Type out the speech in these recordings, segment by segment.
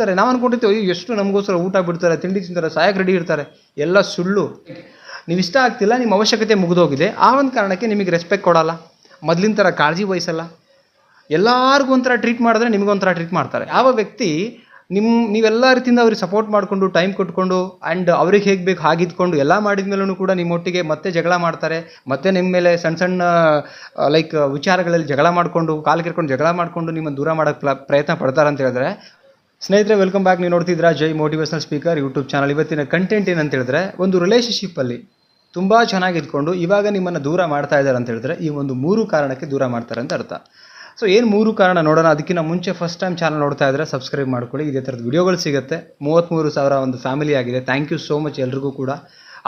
ಬಂದಿರ್ತಾರೆ ನಾವು ಅನ್ಕೊಂಡಿರ್ತೀವಿ ಎಷ್ಟು ನಮಗೋಸ್ಕರ ಊಟ ಬಿಡ್ತಾರೆ, ತಿಂಡಿ ತಿಂತಾರೆ ಸಾಯಕ್ಕೆ ರೆಡಿ ಇರ್ತಾರೆ. ಎಲ್ಲ ಸುಳ್ಳು. ನೀವು ಇಷ್ಟ ಆಗ್ತಿಲ್ಲ, ನಿಮ್ಮ ಅವಶ್ಯಕತೆ ಮುಗಿದೋಗಿದೆ. ಆ ಒಂದು ಕಾರಣಕ್ಕೆ ನಿಮಗೆ ರೆಸ್ಪೆಕ್ಟ್ ಕೊಡಲ್ಲ. ಮೊದಲಿನ ಥರ ಕಾಳಜಿ ವಹಿಸಲ್ಲ. ಎಲ್ಲರಿಗೂ ಒಂಥರ ಟ್ರೀಟ್ ಮಾಡಿದ್ರೆ ನಿಮಗೊಂಥರ ಟ್ರೀಟ್ ಮಾಡ್ತಾರೆ. ಯಾವ ವ್ಯಕ್ತಿ ನಿಮ್ಮ ನೀವೆಲ್ಲ ರೀತಿಯಿಂದ ಅವ್ರಿಗೆ ಸಪೋರ್ಟ್ ಮಾಡಿಕೊಂಡು ಟೈಮ್ ಕೊಟ್ಕೊಂಡು ಆ್ಯಂಡ್ ಅವ್ರಿಗೆ ಹೇಗೆ ಬೇಕು ಹಾಗಿದ್ಕೊಂಡು ಎಲ್ಲ ಮಾಡಿದ ಮೇಲೂ ಕೂಡ ನಿಮ್ಮೊಟ್ಟಿಗೆ ಮತ್ತೆ ಜಗಳ ಮಾಡ್ತಾರೆ. ಮತ್ತೆ ನಿಮ್ಮ ಮೇಲೆ ಸಣ್ಣ ಸಣ್ಣ ಲೈಕ್ ವಿಚಾರಗಳಲ್ಲಿ ಜಗಳ ಮಾಡಿಕೊಂಡು, ಕಾಲು ಕೆರ್ಕೊಂಡು ಜಗಳ ಮಾಡಿಕೊಂಡು ನಿಮ್ಮನ್ನು ದೂರ ಮಾಡೋಕ್ಕೆ ಪ್ರಯತ್ನ ಪಡ್ತಾರೆ ಅಂತ ಹೇಳಿದ್ರೆ ಸ್ನೇಹಿತರೆ ವೆಲ್ಕಮ್ ಬ್ಯಾಕ್ ನೀವು ನೋಡ್ತಿದ್ದೀರಾ Jai motivational speaker YouTube channel ಇವತ್ತಿನ ಕಂಟೆಂಟ್ ಏನಂತ ಹೇಳಿದ್ರೆ, ಒಂದು ರಿಲೇಷನ್ಶಿಪ್ಪಲ್ಲಿ ತುಂಬ ಚೆನ್ನಾಗಿ ಇದ್ಕೊಂಡು ಇವಾಗ ನಿಮ್ಮನ್ನು ದೂರ ಮಾಡ್ತಾ ಇದ್ದಾರೆ ಅಂತ ಹೇಳಿದ್ರೆ, ಈ ಒಂದು ಮೂರು ಕಾರಣಕ್ಕೆ ದೂರ ಮಾಡ್ತಾರೆ ಅಂತ ಅರ್ಥ. ಸೊ ಏನು ಮೂರು ಕಾರಣ ನೋಡೋಣ. ಅದಕ್ಕಿಂತ ಮುಂಚೆ ಫಸ್ಟ್ ಟೈಮ್ ಚಾನಲ್ ನೋಡ್ತಾ ಇದ್ದರೆ ಸಬ್ಸ್ಕ್ರೈಬ್ ಮಾಡ್ಕೊಳ್ಳಿ. ಇದೇ ಥರದ ವಿಡಿಯೋಗಳು ಸಿಗುತ್ತೆ. ಮೂವತ್ತ್ಮೂರು ಸಾವಿರ ಒಂದು ಫ್ಯಾಮಿಲಿ ಆಗಿದೆ. ಥ್ಯಾಂಕ್ ಯು ಸೋ ಮಚ್ ಎಲ್ರಿಗೂ ಕೂಡ.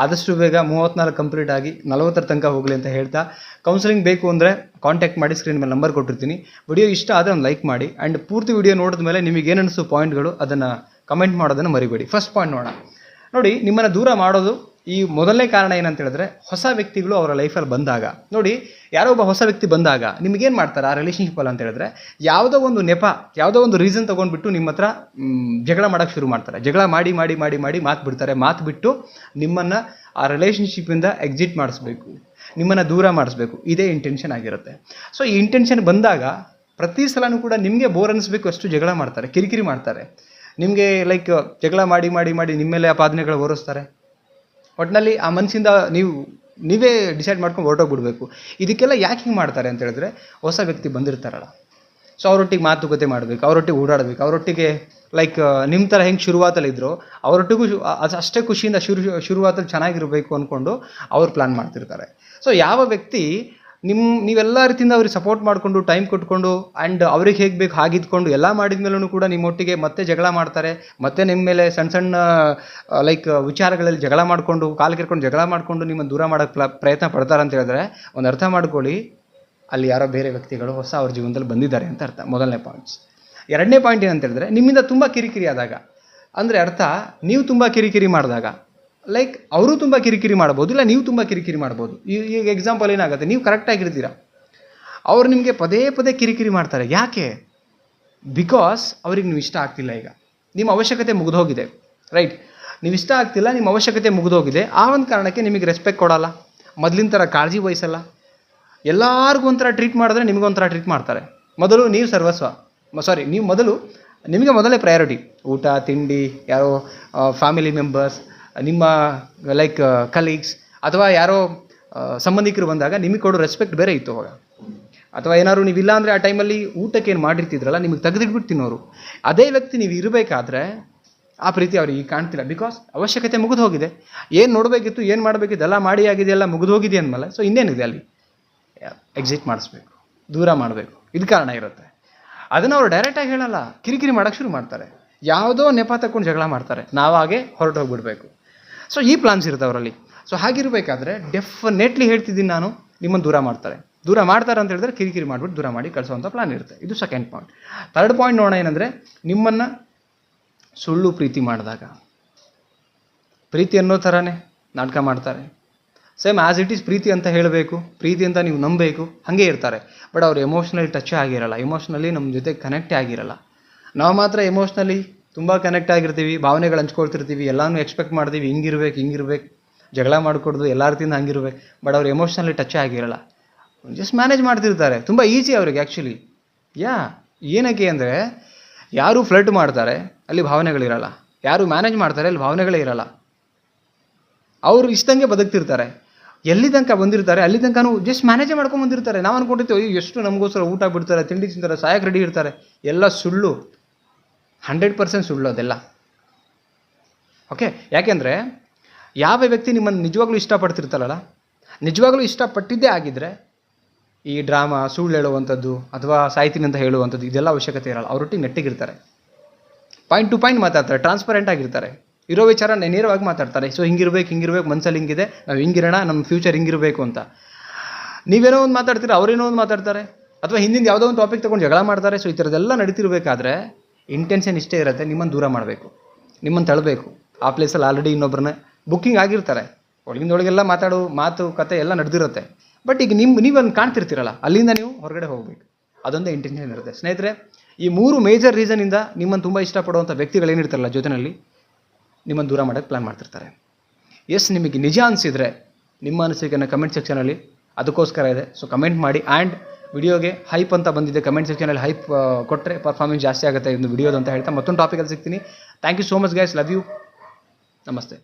ಆದಷ್ಟು ಬೇಗ ಮೂವತ್ತ್ನಾಲ್ಕು ಕಂಪ್ಲೀಟ್ ಆಗಿ ನಲವತ್ತರ ತನಕ ಹೋಗಲಿ ಅಂತ ಹೇಳ್ತಾ ಕೌನ್ಸಿಲಿಂಗ್ ಬೇಕು ಅಂದರೆ ಕಾಂಟ್ಯಾಕ್ಟ್ ಮಾಡಿ ಸ್ಕ್ರೀನ್ ಮೇಲೆ ನಂಬರ್ ಕೊಟ್ಟಿರ್ತೀನಿ. ವಿಡಿಯೋ ಇಷ್ಟ ಆದರೆ ಒಂದು ಲೈಕ್ ಮಾಡಿ. ಆ್ಯಂಡ್ ಪೂರ್ತಿ ವಿಡಿಯೋ ನೋಡಿದ ಮೇಲೆ ನಿಮಗೆ ಏನಿಸೋ ಪಾಯಿಂಟ್ಗಳು ಅದನ್ನು ಕಮೆಂಟ್ ಮಾಡೋದನ್ನು ಮರಿಬೇಡಿ. ಫಸ್ಟ್ ಪಾಯಿಂಟ್ ನೋಡೋಣ. ನೋಡಿ, ನಿಮ್ಮನ್ನು ದೂರ ಮಾಡೋದು ಈ ಮೊದಲನೇ ಕಾರಣ ಏನಂತ ಹೇಳಿದ್ರೆ ಹೊಸ ವ್ಯಕ್ತಿಗಳು ಅವರ ಲೈಫಲ್ಲಿ ಬಂದಾಗ. ನೋಡಿ, ಯಾರೋ ಒಬ್ಬ ಹೊಸ ವ್ಯಕ್ತಿ ಬಂದಾಗ ನಿಮಗೇನು ಮಾಡ್ತಾರೆ ಆ ರಿಲೇಷನ್ಶಿಪ್ಪಲ್ಲಿ ಅಂತ ಹೇಳಿದ್ರೆ ಯಾವುದೋ ಒಂದು ನೆಪ, ಯಾವುದೋ ಒಂದು ರೀಸನ್ ತೊಗೊಂಡ್ಬಿಟ್ಟು ನಿಮ್ಮ ಹತ್ರ ಜಗಳ ಮಾಡೋಕ್ಕೆ ಶುರು ಮಾಡ್ತಾರೆ. ಜಗಳ ಮಾಡಿ ಮಾಡಿ ಮಾಡಿ ಮಾಡಿ ಮಾತು ಬಿಡ್ತಾರೆ. ಮಾತು ಬಿಟ್ಟು ನಿಮ್ಮನ್ನು ಆ ರಿಲೇಷನ್ಶಿಪ್ಪಿಂದ ಎಕ್ಸಿಟ್ ಮಾಡಿಸ್ಬೇಕು. ನಿಮ್ಮನ್ನು ದೂರ ಮಾಡಿಸ್ಬೇಕು. ಇದೇ ಇಂಟೆನ್ಷನ್ ಆಗಿರುತ್ತೆ. ಸೊ ಈ ಇಂಟೆನ್ಷನ್ ಬಂದಾಗ ಪ್ರತಿ ಸಲನೂ ಕೂಡ ನಿಮಗೆ ಬೋರ್ ಅನ್ನಿಸ್ಬೇಕು ಅಷ್ಟು ಜಗಳ ಮಾಡ್ತಾರೆ, ಕಿರಿಕಿರಿ ಮಾಡ್ತಾರೆ. ನಿಮಗೆ ಲೈಕ್ ಜಗಳ ಮಾಡಿ ಮಾಡಿ ಮಾಡಿ ನಿಮ್ಮ ಮೇಲೆ ಅಪಾದನೆಗಳು ಹೊರಿಸ್ತಾರೆ ಒಟ್ಟಿನಲ್ಲಿ ಆ ಮನಸ್ಸಿಂದ ನೀವು, ನೀವೇ ಡಿಸೈಡ್ ಮಾಡ್ಕೊಂಡು ಹೊರಟೋಗ್ಬಿಡ್ಬೇಕು. ಇದಕ್ಕೆಲ್ಲ ಯಾಕೆ ಹಿಂಗೆ ಮಾಡ್ತಾರೆ ಅಂತ ಹೇಳಿದ್ರೆ, ಹೊಸ ವ್ಯಕ್ತಿ ಬಂದಿರ್ತಾರಲ್ಲ. ಸೊ ಅವರೊಟ್ಟಿಗೆ ಮಾತುಕತೆ ಮಾಡಬೇಕು, ಅವರೊಟ್ಟಿಗೆ ಓಡಾಡಬೇಕು, ಅವರೊಟ್ಟಿಗೆ ಲೈಕ್ ನಿಮ್ಮ ಥರ ಹೆಂಗೆ ಶುರುವಾತಲ್ಲಿ ಇದ್ರು, ಅವರೊಟ್ಟಿಗೂ ಅದು ಅಷ್ಟೇ ಖುಷಿಯಿಂದ ಶುರು, ಶುರುವಾತಲ್ಲಿ ಚೆನ್ನಾಗಿರಬೇಕು ಅಂದ್ಕೊಂಡು ಅವ್ರು ಪ್ಲ್ಯಾನ್ ಮಾಡ್ತಿರ್ತಾರೆ. ಸೊ ಯಾವ ವ್ಯಕ್ತಿ ನಿಮ್ಮ ನೀವೆಲ್ಲ ರೀತಿಯಿಂದ ಅವ್ರಿಗೆ ಸಪೋರ್ಟ್ ಮಾಡಿಕೊಂಡು ಟೈಮ್ ಕೊಟ್ಕೊಂಡು ಆ್ಯಂಡ್ ಅವ್ರಿಗೆ ಹೇಗೆ ಬೇಕು ಹಾಗಿದ್ಕೊಂಡು ಎಲ್ಲ ಮಾಡಿದ ಮೇಲೂ ಕೂಡ ನಿಮ್ಮೊಟ್ಟಿಗೆ ಮತ್ತೆ ಜಗಳ ಮಾಡ್ತಾರೆ, ಮತ್ತೆ ನಿಮ್ಮ ಮೇಲೆ ಸಣ್ಣ ಸಣ್ಣ ಲೈಕ್ ವಿಚಾರಗಳಲ್ಲಿ ಜಗಳ ಮಾಡಿಕೊಂಡು, ಕಾಲು ಕೆರ್ಕೊಂಡು ಜಗಳ ಮಾಡಿಕೊಂಡು ನಿಮ್ಮನ್ನು ದೂರ ಮಾಡೋಕ್ಕೆ ಪ್ರಯತ್ನ ಪಡ್ತಾರೆ ಅಂತ ಹೇಳಿದ್ರೆ ಒಂದು ಅರ್ಥ ಮಾಡ್ಕೊಳ್ಳಿ, ಅಲ್ಲಿ ಯಾರೋ ಬೇರೆ ವ್ಯಕ್ತಿಗಳು ಹೊಸ ಅವ್ರ ಜೀವನದಲ್ಲಿ ಬಂದಿದ್ದಾರೆ ಅಂತ ಅರ್ಥ. ಮೊದಲನೇ ಪಾಯಿಂಟ್ಸ್ ಎರಡನೇ ಪಾಯಿಂಟ್ ಏನಂತ ಹೇಳಿದ್ರೆ, ನಿಮ್ಮಿಂದ ತುಂಬ ಕಿರಿಕಿರಿ ಆದಾಗ, ಅಂದರೆ ಅರ್ಥ, ನೀವು ತುಂಬ ಕಿರಿಕಿರಿ ಮಾಡಿದಾಗ ಲೈಕ್ ಅವರು ತುಂಬ ಕಿರಿಕಿರಿ ಮಾಡ್ಬೋದು, ಇಲ್ಲ ನೀವು ತುಂಬ ಕಿರಿಕಿರಿ ಮಾಡ್ಬೋದು. ಈಗ ಎಕ್ಸಾಂಪಲ್ ಏನಾಗುತ್ತೆ, ನೀವು ಕರೆಕ್ಟಾಗಿರ್ತೀರ ಅವ್ರು ನಿಮಗೆ ಪದೇ ಪದೇ ಕಿರಿಕಿರಿ ಮಾಡ್ತಾರೆ. ಯಾಕೆ? ಬಿಕಾಸ್ ಅವ್ರಿಗೆ ನೀವು ಇಷ್ಟ ಆಗ್ತಿಲ್ಲ ಈಗ. ನಿಮ್ಮ ಅವಶ್ಯಕತೆ ಮುಗಿದೋಗಿದೆ ರೈಟ್ ನೀವು ಇಷ್ಟ ಆಗ್ತಿಲ್ಲ, ನಿಮ್ಮ ಅವಶ್ಯಕತೆ ಮುಗಿದೋಗಿದೆ. ಆ ಒಂದು ಕಾರಣಕ್ಕೆ ನಿಮಗೆ ರೆಸ್ಪೆಕ್ಟ್ ಕೊಡಲ್ಲ. ಮೊದಲಿನ ಥರ ಕಾಳಜಿ ವಹಿಸಲ್ಲ. ಎಲ್ಲರಿಗೂ ಒಂಥರ ಟ್ರೀಟ್ ಮಾಡಿದ್ರೆ ನಿಮಗೆ ಒಂಥರ ಟ್ರೀಟ್ ಮಾಡ್ತಾರೆ. ಮೊದಲು ನೀವು ಸರ್ವಸ್ವ. ಸಾರಿ ನೀವು ಮೊದಲು, ನಿಮಗೆ ಮೊದಲೇ ಪ್ರಯಾರಿಟಿ ಊಟ, ತಿಂಡಿ, ಯಾರೋ ಫ್ಯಾಮಿಲಿ ಮೆಂಬರ್ಸ್ ನಿಮ್ಮ ಲೈಕ್ ಕಲೀಗ್ಸ್ ಅಥವಾ ಯಾರೋ ಸಂಬಂಧಿಕರು ಬಂದಾಗ ನಿಮಗೆ ಕೊಡೋ ರೆಸ್ಪೆಕ್ಟ್ ಬೇರೆ ಇತ್ತು ಅವಾಗ. ಅಥವಾ ಏನಾದ್ರು ಇಲ್ಲ ಅಂದರೆ ಆ ಟೈಮಲ್ಲಿ ಊಟಕ್ಕೆ ಏನು ಮಾಡಿರ್ತಿದ್ರಲ್ಲ, ನಿಮಗೆ ತೆಗೆದಿಟ್ಬಿಟ್ಟು ತಿನ್ನೋರು. ಅದೇ ವ್ಯಕ್ತಿ ನೀವು ಇರಬೇಕಾದ್ರೆ ಆ ಪ್ರೀತಿ ಅವ್ರಿಗೆ ಕಾಣ್ತಿಲ್ಲ. ಬಿಕಾಸ್ ಅವಶ್ಯಕತೆ ಮುಗಿದು ಹೋಗಿದೆ. ಏನು ನೋಡಬೇಕಿತ್ತು, ಏನು ಮಾಡಬೇಕಿತ್ತು ಎಲ್ಲ ಮಾಡಿ ಆಗಿದೆ, ಎಲ್ಲ ಮುಗಿದು ಹೋಗಿದೆ ಅಂದಮೇಲೆ ಸೊ ಇನ್ನೇನಿದೆ ಅಲ್ಲಿ? ಎಕ್ಸಿಟ್ ಮಾಡಿಸ್ಬೇಕು. ದೂರ ಮಾಡಬೇಕು. ಇದು ಕಾರಣ ಇರುತ್ತೆ. ಅದನ್ನು ಅವ್ರು ಡೈರೆಕ್ಟಾಗಿ ಹೇಳಲ್ಲ. ಕಿರಿಕಿರಿ ಮಾಡೋಕ್ಕೆ ಶುರು ಮಾಡ್ತಾರೆ. ಯಾವುದೋ ನೆಪ ತಗೊಂಡು ಜಗಳ ಮಾಡ್ತಾರೆ. ನಾವಾಗೆ ಹೊರಟು ಹೋಗ್ಬಿಡ್ಬೇಕು ಸೊ ಈ ಪ್ಲಾನ್ಸ್ ಇರುತ್ತೆ ಅವರಲ್ಲಿ. ಸೊ ಹಾಗಿರಬೇಕಾದ್ರೆ ಡೆಫಿನೆಟ್ಲಿ ಹೇಳ್ತಿದ್ದೀನಿ ನಾನು, ನಿಮ್ಮನ್ನು ದೂರ ಮಾಡ್ತಾರೆ. ದೂರ ಮಾಡ್ತಾರೆ ಅಂತ ಹೇಳಿದ್ರೆ ಕಿರಿಕಿರಿ ಮಾಡಿಬಿಟ್ಟು ದೂರ ಮಾಡಿ ಕಳಿಸುವಂಥ ಪ್ಲಾನ್ ಇರುತ್ತೆ. ಇದು ಸೆಕೆಂಡ್ ಪಾಯಿಂಟ್ ಥರ್ಡ್ ಪಾಯಿಂಟ್ ನೋಡೋಣ ಏನಂದರೆ, ನಿಮ್ಮನ್ನು ಸುಳ್ಳು ಪ್ರೀತಿ ಮಾಡಿದಾಗ. ಪ್ರೀತಿ ಅನ್ನೋ ಥರನೇ ನಾಟಕ ಮಾಡ್ತಾರೆ. ಸೇಮ್ ಆ್ಯಸ್ ಇಟ್ ಈಸ್ ಪ್ರೀತಿ ಅಂತ ಹೇಳಬೇಕು, ಪ್ರೀತಿ ಅಂತ ನೀವು ನಂಬಬೇಕು, ಹಾಗೆ ಇರ್ತಾರೆ. ಬಟ್ ಅವ್ರು ಎಮೋಷ್ನಲಿ ಟಚ್ ಆಗಿರಲ್ಲ ಎಮೋಷ್ನಲಿ ನಮ್ಮ ಜೊತೆ ಕನೆಕ್ಟೇ ಆಗಿರಲ್ಲ. ನಾವು ಮಾತ್ರ ಎಮೋಷ್ನಲಿ ತುಂಬ ಕನೆಕ್ಟ್ ಆಗಿರ್ತೀವಿ, ಭಾವನೆಗಳು ಹಂಚ್ಕೊಳ್ತಿರ್ತೀವಿ, ಎಲ್ಲಾನು ಎಕ್ಸ್ಪೆಕ್ಟ್ ಮಾಡ್ತೀವಿ, ಹಿಂಗಿರ್ಬೇಕು ಹಿಂಗಿರ್ಬೇಕು, ಜಗಳ ಮಾಡಿಕೊಡ್ದು ಎಲ್ಲ ರೀತಿಯಿಂದ ಹಂಗಿರ್ಬೇಕು ಬಟ್ ಅವ್ರು ಎಮೋಷ್ನಲಿ ಟಚ್ ಆಗಿರಲ್ಲ. ಜಸ್ಟ್ ಮ್ಯಾನೇಜ್ ಮಾಡ್ತಿರ್ತಾರೆ, ತುಂಬ ಈಸಿ ಅವ್ರಿಗೆ ಆ್ಯಕ್ಚುಲಿ ಯಾ ಏನಕ್ಕೆ ಅಂದರೆ, ಯಾರು ಫ್ಲಟ್ ಮಾಡ್ತಾರೆ, ಅಲ್ಲಿ ಭಾವನೆಗಳಿರಲ್ಲ ಯಾರು ಮ್ಯಾನೇಜ್ ಮಾಡ್ತಾರೆ, ಅಲ್ಲಿ ಭಾವನೆಗಳೇ ಇರಲ್ಲ. ಅವರು ಇಷ್ಟಂಗೆ ಬದುಕ್ತಿರ್ತಾರೆ. ಎಲ್ಲಿ ತನಕ ಬಂದಿರ್ತಾರೆ, ಅಲ್ಲಿ ತನಕನೂ ಜಸ್ಟ್ ಮ್ಯಾನೇಜ್ ಮಾಡ್ಕೊಂಡು ಬಂದಿರ್ತಾರೆ. ನಾವು ಅನ್ಕೊಂಡಿರ್ತೀವಿ ಎಷ್ಟು ನಮಗೋಸ್ಕರ ಊಟ ಬಿಡ್ತಾರೆ, ತಿಂಡಿ ತಿಂತಾರೆ ಸಾಯಕ್ಕೆ ರೆಡಿ ಇರ್ತಾರೆ. ಎಲ್ಲ ಸುಳ್ಳು. ಹಂಡ್ರೆಡ್ ಪರ್ಸೆಂಟ್ ಸುಳ್ಳೋದೆಲ್ಲ. ಓಕೆ? ಯಾಕೆಂದರೆ ಯಾವ ವ್ಯಕ್ತಿ ನಿಮ್ಮನ್ನು ನಿಜವಾಗ್ಲೂ ಇಷ್ಟಪಡ್ತಿರ್ತಾರಲ್ಲ ನಿಜವಾಗ್ಲೂ ಇಷ್ಟಪಟ್ಟಿದ್ದೇ ಆಗಿದ್ದರೆ ಈ ಡ್ರಾಮಾ, ಸುಳ್ಳು ಹೇಳುವಂಥದ್ದು ಅಥವಾ ಸಾಯ್ತೀನಿ ಅಂತ ಹೇಳುವಂಥದ್ದು ಇದೆಲ್ಲ ಅವಶ್ಯಕತೆ ಇರಲ್ಲ. ಅವರೊಟ್ಟಿಗೆ ನೆಟ್ಟಿಗಿರ್ತಾರೆ. ಪಾಯಿಂಟ್ ಟು ಪಾಯಿಂಟ್ ಮಾತಾಡ್ತಾರೆ ಟ್ರಾನ್ಸ್ಪರೆಂಟ್ ಆಗಿರ್ತಾರೆ. ಇರೋ ವಿಚಾರ ನೇರವಾಗಿ ಮಾತಾಡ್ತಾರೆ. ಸೊ ಹಿಂಗಿರ್ಬೇಕು ಹಿಂಗಿರ್ಬೇಕು, ಮನ್ಸಲ್ಲಿ ಹಿಂಗಿದೆ, ನಾವು ಹಿಂಗಿರೋಣ ನಮ್ಮ ಫ್ಯೂಚರ್ ಹಿಂಗಿರಬೇಕು ಅಂತ. ನೀವೇನೋ ಒಂದು ಮಾತಾಡ್ತೀರಾ, ಅವರೇನೋ ಒಂದು ಮಾತಾಡ್ತಾರೆ? ಅಥವಾ ಹಿಂದಿನ ಯಾವುದೋ ಒಂದು ಟಾಪಿಕ್ ತೊಗೊಂಡು ಜಗಳ ಮಾಡ್ತಾರೆ ಸೊ ಈ ಥರದ್ದೆಲ್ಲ ನಡೀತಿರ್ಬೇಕಾದ್ರೆ ಇಂಟೆನ್ಷನ್ ಇಷ್ಟೇ ಇರುತ್ತೆ ನಿಮ್ಮನ್ನು ದೂರ ಮಾಡಬೇಕು ನಿಮ್ಮನ್ನು ತಳ್ಳಬೇಕು ಆ ಪ್ಲೇಸಲ್ಲಿ ಆಲ್ರೆಡಿ ಇನ್ನೊಬ್ಬರನ್ನ ಬುಕ್ಕಿಂಗ್ ಆಗಿರ್ತಾರೆ. ಒಳಗಿಂದೊಳಗೆಲ್ಲ ಮಾತಾಡೋ, ಮಾತು, ಕತೆ ಎಲ್ಲ ನಡೆದಿರುತ್ತೆ. ಬಟ್ ಈಗ ನಿಮ್ಮ ನೀವೊಂದು ಕಾಣ್ತಿರ್ತೀರಲ್ಲ, ಅಲ್ಲಿಂದ ನೀವು ಹೊರಗಡೆ ಹೋಗಬೇಕು. ಅದೊಂದೇ ಇಂಟೆನ್ಷನ್ ಇರುತ್ತೆ. ಸ್ನೇಹಿತರೆ, ಈ ಮೂರು ಮೇಜರ್ ರೀಸನಿಂದ ನಿಮ್ಮನ್ನು ತುಂಬ ಇಷ್ಟಪಡುವಂಥ ವ್ಯಕ್ತಿಗಳು ಏನಿರ್ತಾರಲ್ಲ ಜೊತೆಯಲ್ಲಿ ನಿಮ್ಮನ್ನು ದೂರ ಮಾಡೋಕ್ಕೆ ಪ್ಲ್ಯಾನ್ ಮಾಡ್ತಿರ್ತಾರೆ. ಎಸ್ ನಿಮಗೆ ನಿಜ ಅನಿಸಿದರೆ ನಿಮ್ಮ ಅನಿಸಿಕೆಯನ್ನು ಕಮೆಂಟ್ ಸೆಕ್ಷನಲ್ಲಿ ಅದಕ್ಕೋಸ್ಕರ ಇದೆ. ಸೊ ಕಮೆಂಟ್ ಮಾಡಿ ಆ್ಯಂಡ್ ವಿಡಿಯೋಗೆ ಹೈಪ್ ಅಂತ ಬಂದಿದೆ. ಕಮೆಂಟ್ ಸೆಕ್ಷನಲ್ಲಿ ಹೈಪ್ ಕೊಟ್ಟರೆ ಪರ್ಫಾರ್ಮೆನ್ಸ್ ಜಾಸ್ತಿ ಆಗುತ್ತೆ ಇದು ವಿಡಿಯೋದು ಅಂತ ಹೇಳ್ತಾ ಮತ್ತೊಂದು ಟಾಪಿಕಲ್ಲಿ ಸಿಗ್ತೀನಿ. Thank you so much guys love you ನಮಸ್ತೆ.